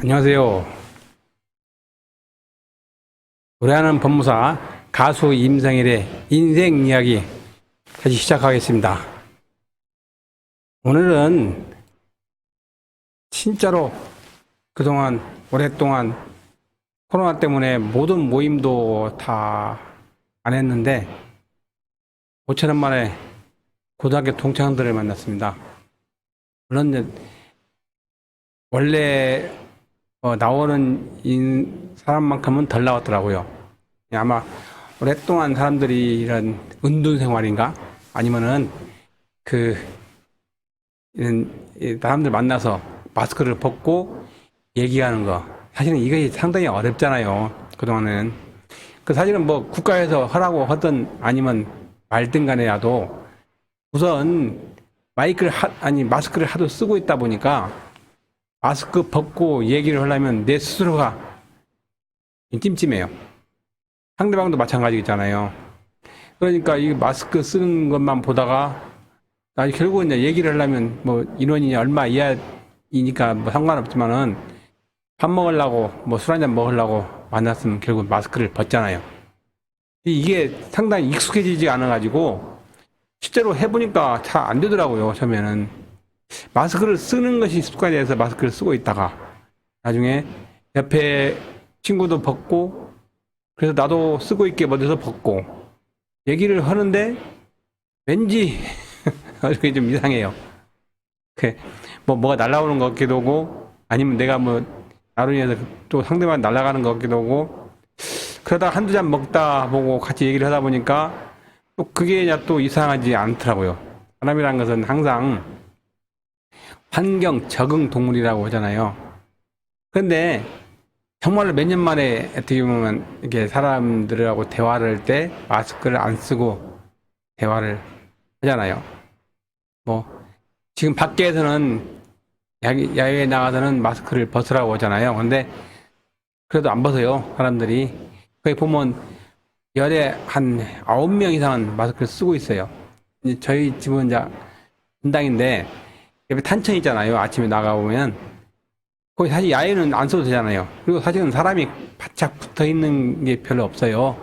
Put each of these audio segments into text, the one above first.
안녕하세요. 노래하는 법무사 가수 임상일의 인생 이야기 다시 시작하겠습니다. 오늘은 진짜로 그동안 오랫동안 코로나 때문에 모든 모임도 다 안 했는데 5천원 만에 고등학교 동창들을 만났습니다. 물론 원래 어, 나오는 인, 사람만큼은 덜 나왔더라고요. 아마 오랫동안 사람들이 이런 은둔 생활인가? 아니면은 그, 이런, 이 사람들 만나서 마스크를 벗고 얘기하는 거. 사실은 이게 상당히 어렵잖아요. 그동안은. 그 사실은 뭐 국가에서 하라고 하든 아니면 말든 간에라도 우선 마이크를 하, 아니, 마스크를 하도 쓰고 있다 보니까 마스크 벗고 얘기를 하려면 내 스스로가 찜찜해요. 상대방도 마찬가지잖아요. 그러니까 이 마스크 쓰는 것만 보다가 나 결국은 이제 얘기를 하려면 뭐 인원이 얼마 이하이니까 뭐 상관없지만은 밥 먹으려고 뭐 술 한잔 먹으려고 만났으면 결국 마스크를 벗잖아요. 이게 상당히 익숙해지지 않아가지고 실제로 해보니까 잘 안 되더라고요. 처음에는. 마스크를 쓰는 것이 습관이 돼서 마스크를 쓰고 있다가 나중에 옆에 친구도 벗고 그래서 나도 쓰고 있게 먼저 벗고 얘기를 하는데 왠지 얼굴이 좀 이상해요. 그뭐 뭐가 날라오는 것 같기도 하고 아니면 내가 뭐 나로 인해서 또 상대방 날아가는 것 같기도 하고 그러다 한두 잔 먹다 보고 같이 얘기를 하다 보니까 또 그게 또 이상하지 않더라고요. 사람이라는 것은 항상 환경 적응 동물이라고 하잖아요. 근데 정말로 몇 년 만에 어떻게 보면 이렇게 사람들하고 대화를 할 때 마스크를 안 쓰고 대화를 하잖아요. 뭐 지금 밖에서는 야외- 야외에 나가서는 마스크를 벗으라고 하잖아요. 근데 그래도 안 벗어요. 사람들이. 거기 보면 열에 한 아홉 명 이상은 마스크를 쓰고 있어요. 저희 집은 이제 분당인데 옆에 탄천 있잖아요. 아침에 나가보면. 거기 사실 야외는 안 써도 되잖아요. 그리고 사실은 사람이 바짝 붙어 있는 게 별로 없어요.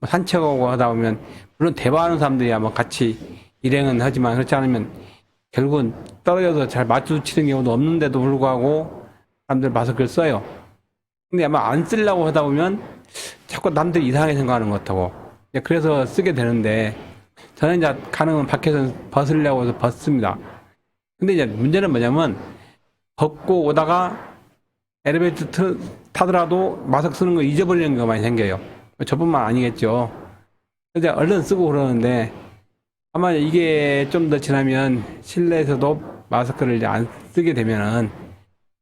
뭐 산책하고 하다 보면, 물론 대화하는 사람들이야 뭐 같이 일행은 하지만 그렇지 않으면 결국은 떨어져서 잘 마주치는 경우도 없는데도 불구하고 사람들 마스크를 써요. 근데 아마 안 쓰려고 하다 보면 자꾸 남들이 이상하게 생각하는 것 같다고. 그래서 쓰게 되는데 저는 이제 가능한 밖에서 벗으려고 해서 벗습니다. 근데 이제 문제는 뭐냐면 벗고 오다가 엘리베이터 트- 타더라도 마스크 쓰는 거 잊어버리는 경우가 많이 생겨요. 저뿐만 아니겠죠. 이제 얼른 쓰고 그러는데 아마 이게 좀 더 지나면 실내에서도 마스크를 이제 안 쓰게 되면은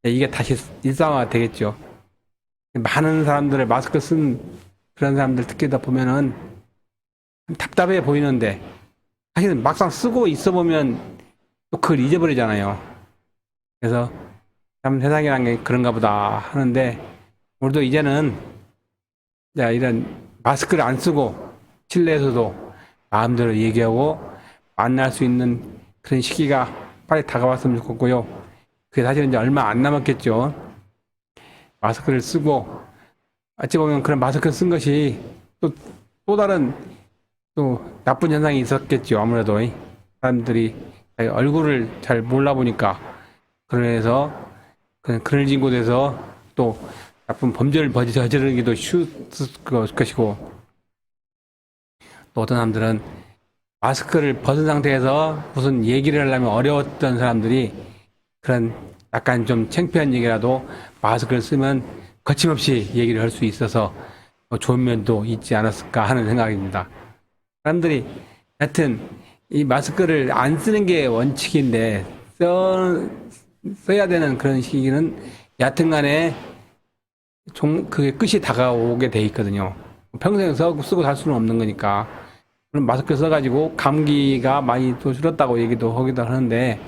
이게 다시 일상화 되겠죠. 많은 사람들을 마스크 쓴 그런 사람들 특히 다 보면은 답답해 보이는데 사실은 막상 쓰고 있어 보면 또 그걸 잊어버리잖아요. 그래서 참 세상이란 게 그런가 보다 하는데 우리도 이제는 자, 이런 마스크를 안 쓰고 실내에서도 마음대로 얘기하고 만날 수 있는 그런 시기가 빨리 다가왔으면 좋겠고요. 그게 사실은 이제 얼마 안 남았겠죠. 마스크를 쓰고 어찌 보면 그런 마스크 쓴 것이 또, 또 다른 또 나쁜 현상이 있었겠죠. 아무래도 사람들이 얼굴을 잘 몰라 보니까 그래서 그냥 그늘진 곳에서 또 나쁜 범죄를 벌- 저지르기도 쉬울 것이고 또 어떤 사람들은 마스크를 벗은 상태에서 무슨 얘기를 하려면 어려웠던 사람들이 그런 약간 좀 창피한 얘기라도 마스크를 쓰면 거침없이 얘기를 할 수 있어서 뭐 좋은 면도 있지 않았을까 하는 생각입니다. 사람들이 하여튼 이 마스크를 안 쓰는 게 원칙인데 써, 써야 되는 그런 시기는 여하튼 간에 종, 그게 끝이 다가오게 돼 있거든요. 평생 써, 쓰고 살 수는 없는 거니까. 물론 마스크 써가지고 감기가 많이 또 줄었다고 얘기도 하기도 하는데,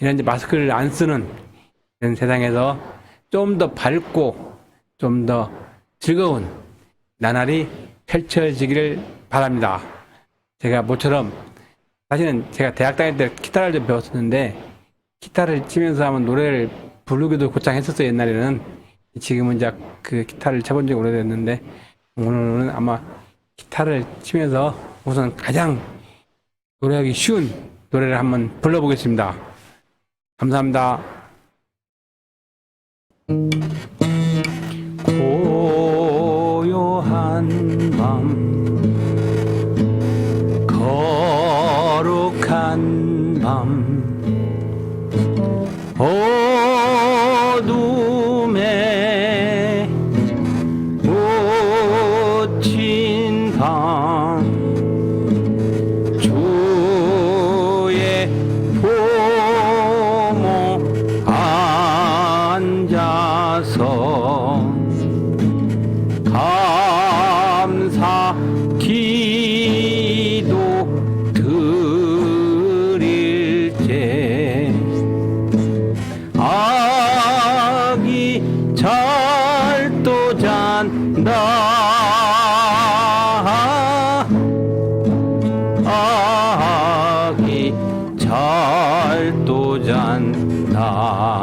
이런 이제 마스크를 안 쓰는 이런 세상에서 좀 더 밝고, 좀 더 즐거운 나날이 펼쳐지기를 바랍니다. 제가 모처럼, 사실은 제가 대학 다닐 때 기타를 좀 배웠었는데, 기타를 치면서 하면 노래를 부르기도 곧장 했었어요 옛날에는 지금은 이제 그 기타를 쳐본 지 오래됐는데 오늘은 아마 기타를 치면서 우선 가장 노래하기 쉬운 노래를 한번 불러보겠습니다. 감사합니다. 어 아기 잘도 잔다